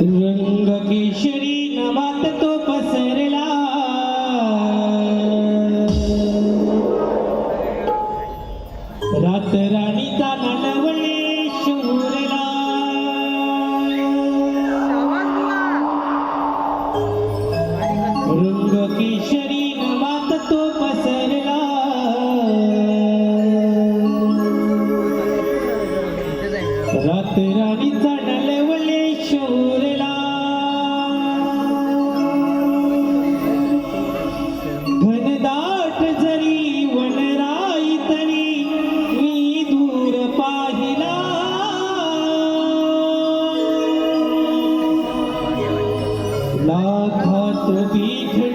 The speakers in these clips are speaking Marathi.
रंग केशरी नवात तो पसरला. रातराणीचा नटवळे शहरला रंग केशरी পীঠ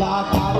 I la